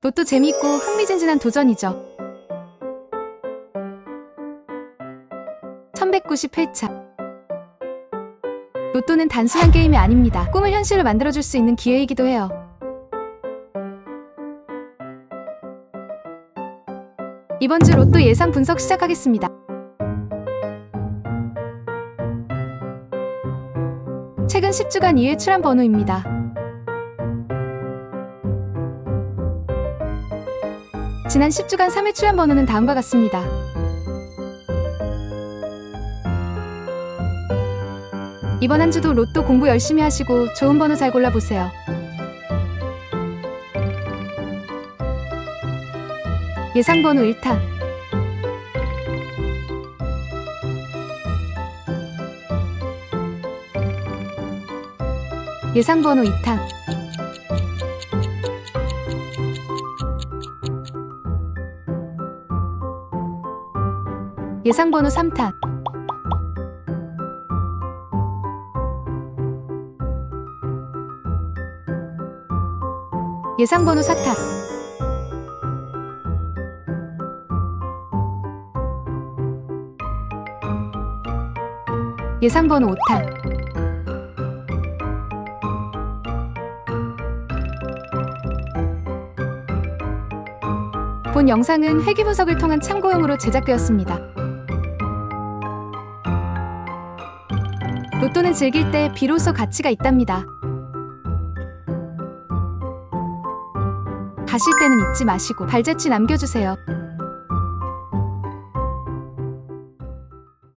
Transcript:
로또 재밌고 흥미진진한 도전이죠. 1190회차 로또는 단순한 게임이 아닙니다. 꿈을 현실로 만들어줄 수 있는 기회이기도 해요. 이번 주 로또 예상 분석 시작하겠습니다. 최근 10주간 2회 출한 번호입니다. 지난 10주간 3회 출연 번호는 다음과 같습니다. 이번 한 주도 로또 공부 열심히 하시고 좋은 번호 잘 골라보세요. 예상 번호 1탄 예상 번호 2탄 예상 번호 3탄 예상 번호 4탄 예상 번호 5탄 본 영상은 회귀 분석을 통한 참고용으로 제작되었습니다. 로또는 즐길 때 비로소 가치가 있답니다. 가실 때는 잊지 마시고 발자취 남겨주세요.